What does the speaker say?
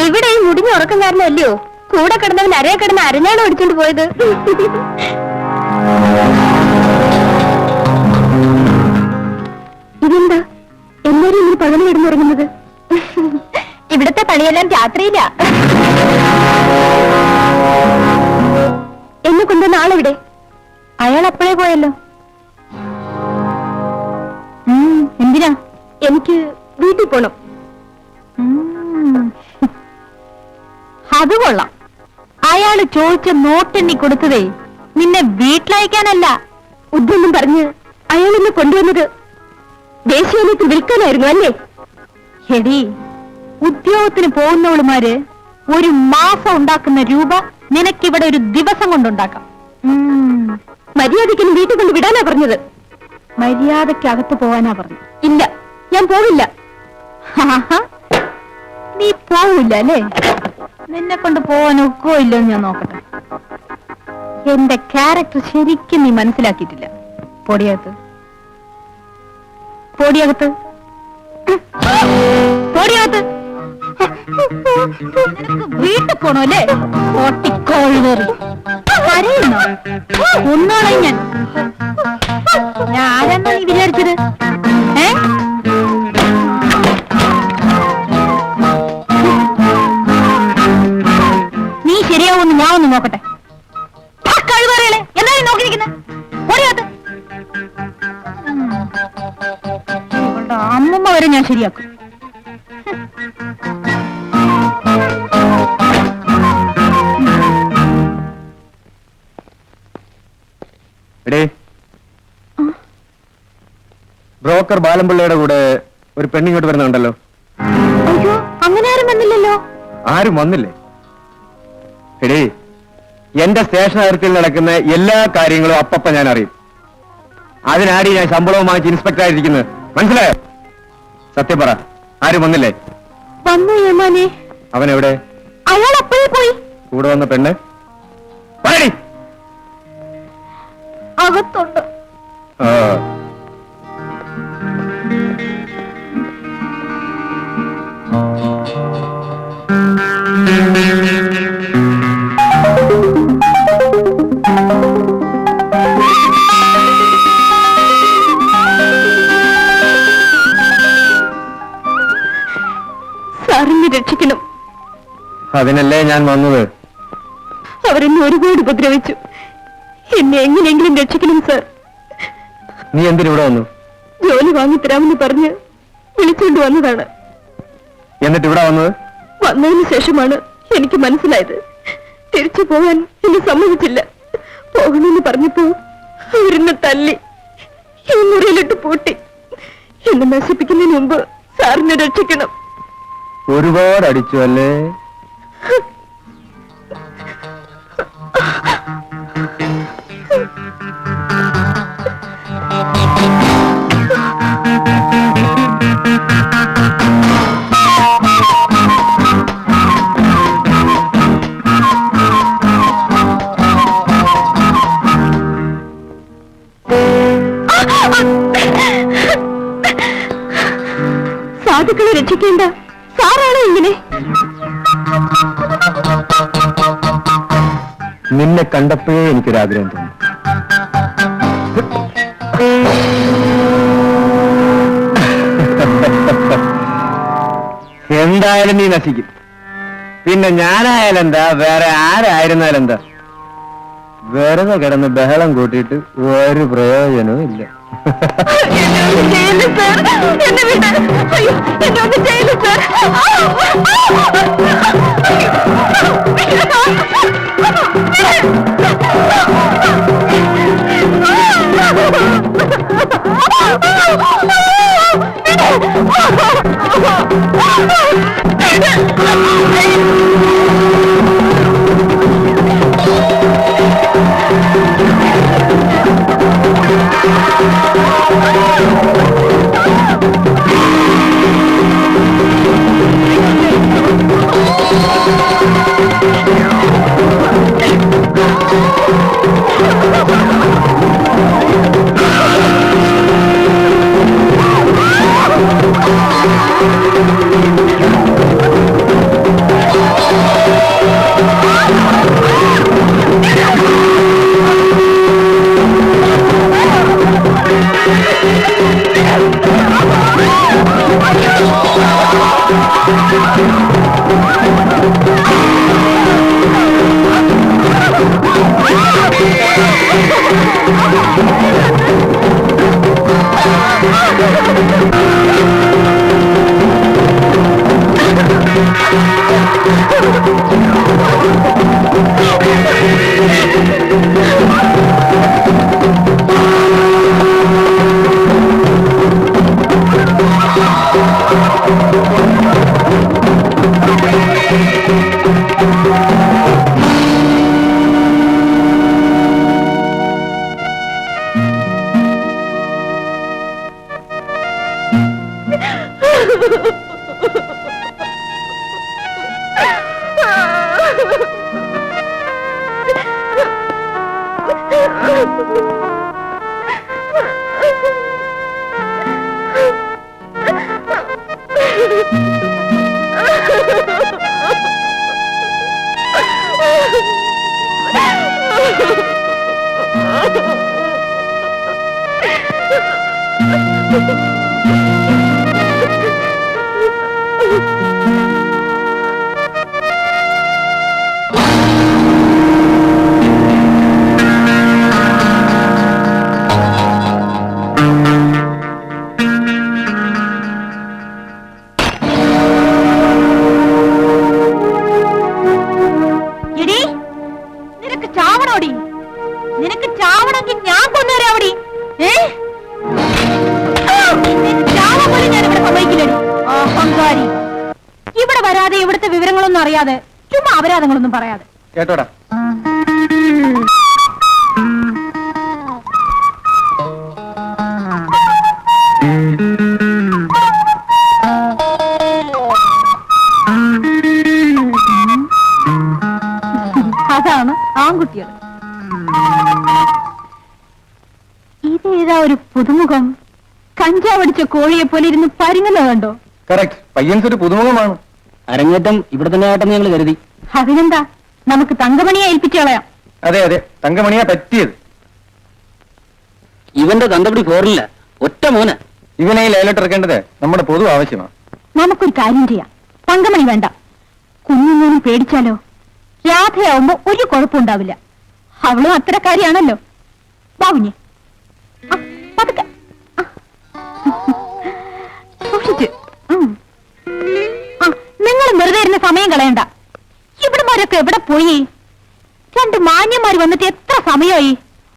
ഇവിടെ ഈ മുടിഞ്ഞ ഉറക്കം കാരണമല്ലയോ? കൂടെ കിടന്നവൻ അരയെ കിടന്ന് അരഞ്ഞാണ് ഓടിച്ചോണ്ട് പോയത്. ഇതെന്താ? എല്ലാരും ഇനി പകൽ കിടന്നുറങ്ങുന്നത്? ഇവിടത്തെ പണിയെല്ലാം രാത്രിയില്ല എന്നെ കൊണ്ടുവന്ന ആളെവിടെ? അയാൾ അപ്പോഴേ പോയല്ലോ. എന്തിനാ? എനിക്ക് വീട്ടിൽ പോണം. അത് കൊള്ളാം. അയാൾ ചോദിച്ച നോട്ടെണ്ണി കൊടുത്തതേ നിന്നെ വീട്ടിലയക്കാനല്ല. ഉദ്യൊന്നും പറഞ്ഞ് അയാൾ ഇന്ന് കൊണ്ടുവന്നത് ദേശീയത്തിൽ വിൽക്കാനായിരുന്നു അല്ലേ? എടി ഉദ്യോഗത്തിന് പോകുന്നവളുമാര് ഒരു മാസം ഉണ്ടാക്കുന്ന രൂപ നിനക്കിവിടെ ഒരു ദിവസം കൊണ്ടുണ്ടാക്കാം. മര്യാദയ്ക്ക് വീട്ടിൽ കൊണ്ട് വിടാനാ പറഞ്ഞത്. മര്യാദയ്ക്ക് അകത്ത് പോവാനാ പറഞ്ഞു ഇല്ല ഞാൻ പോവില്ല. നീ പോവില്ല അല്ലേ? നിന്നെ കൊണ്ട് പോവാൻ ഒക്കോ ഇല്ലെന്ന് ഞാൻ നോക്കട്ടെ. എന്റെ ക്യാരക്ടർ ശരിക്കും നീ മനസ്സിലാക്കിയിട്ടില്ല. പൊടിയകത്ത്. പൊടിയകത്ത്. പൊടിയകത്ത്. വീട്ടിൽ പോണോ അല്ലേ പൊട്ടിക്കോഴുകേറി കരയുന്നോ? ഒന്നോളെ ഞാൻ. ഞാൻ നീ വിചാരിച്ചത്? ശരിയാവുമെന്ന് ഞാൻ ഒന്ന് നോക്കട്ടെ എന്താ നീ നോക്കിയിരിക്കുന്നത് ഓടിയാത്ത് ഇവളുടെ അമ്മമ്മ വരെ ഞാൻ ശരിയാക്കും. ബ്രോക്കർ ബാലംപിള്ളയുടെ കൂടെ ഒരു പെണ്ണിങ്ങോട്ട് വരുന്നുണ്ടല്ലോ. അയ്യോ അങ്ങനെ ആരും വന്നില്ലല്ലോ. ആരും വന്നില്ലേ? എടേ എന്റെ സ്റ്റേഷൻ അതിർത്തിയിൽ നടക്കുന്ന എല്ലാ കാര്യങ്ങളും അപ്പപ്പ ഞാൻ അറിയും അതിനാടി ഞാൻ ശമ്പളവും വാങ്ങിച്ച് ഇൻസ്പെക്ടർ ആയിരിക്കുന്നത് മനസ്സിലായോ? സത്യം പറ ആരും വന്നില്ലേ? വന്നു യമാനെ. അവൻ എവിടെ അയാൾ അപ്പോഴേ പോയി. കൂടെ വന്ന പെണ്ണ്? പറയടി. അകത്തുണ്ട്. അതിനല്ലേ ഞാൻ വന്നത്? അവരെന്നെ ഒരുപാട് ഉപദ്രവിച്ചു. എന്നെ എങ്ങനെയെങ്കിലും രക്ഷിക്കണം സർ. നീ എന്തിനിവിടെ വന്നു? ജോലി വാങ്ങിത്തരാമെന്ന് പറഞ്ഞ് വിളിച്ചുകൊണ്ട് വന്നതാണ്. എന്നിട്ട് ഇവിടെ വന്നത്? വന്നതിന് ശേഷമാണ് എനിക്ക് മനസ്സിലായത്. തിരിച്ചു പോകാൻ എന്നെ സമ്മതിച്ചില്ല. പോകണമെന്ന് പറഞ്ഞപ്പോ അവരെന്നെ തല്ലി ഈ മുറിയിലിട്ട് പൂട്ടി. എന്നെ നശിപ്പിക്കുന്നതിന് മുമ്പ് സാറിനെ രക്ഷിക്കണം. ഒരുപാട് അടിച്ചു അല്ലേ? സാധുക്കളെ രക്ഷിക്കേണ്ട സാറാണോ ഇങ്ങനെ? നിന്നെ കണ്ടപ്പോഴേ എനിക്കൊരാഗ്രഹം തോന്നി. എന്തായാലും നീ നശിക്കും. പിന്നെ ഞാനായാലെന്താ വേറെ ആരായിരുന്നാലെന്താ വെറുതെ കിടന്ന് ബഹളം കൂട്ടിയിട്ട് ഒരു പ്രയോജനവും ഇല്ല. Oh! Oh, ഒന്നും ചെയ്യല്ലേ അഹങ്കാരി. ഇവിടെ വരാതെ ഇവിടുത്തെ വിവരങ്ങളൊന്നും അറിയാതെ ചുമ്മാ അപരാധങ്ങളൊന്നും പറയാതെ. കേട്ടോടാ. ഇതേതാ ഒരു പുതുമുഖം? കഞ്ചാവടിച്ച കോഴിയെ പോലെ ഇരുന്ന് പരുങ്ങുന്നത് കണ്ടോ? കറക്റ്റ് പയ്യൻസ് ഒരു പുതുമുഖമാണ്. അരങ്ങേറ്റം ഇവിടെ തന്നെ ആട്ടെന്ന് ഞങ്ങൾ കരുതി. അതിനെന്താ? നമുക്ക് തങ്കമണിയെ ഏൽപ്പിച്ചു കളയാം. അതെ അതെ. തങ്കമണിയാ പറ്റിയത്. ഇവന്റെ തന്തപിടി പോറില്ല. ഒറ്റ മോന്. ഇവനെ ഈ ലേലട്ടിറക്കേണ്ടത് നമ്മുടെ പൊതു ആവശ്യമാണ്. നമുക്കൊരു കാര്യം ചെയ്യാം. തങ്കമണി വേണ്ട. കുഞ്ഞുങ്ങനും പേടിച്ചാലോ? രാധയാവുമ്പോ ഒരു കുഴപ്പമുണ്ടാവില്ല. അവളും അത്തരക്കാരിയാണല്ലോ. ബാവുഞ്ഞി എവിടെ പോയി? രണ്ട് മാന്യന്മാര് വന്നിട്ട് എത്ര സമയമായി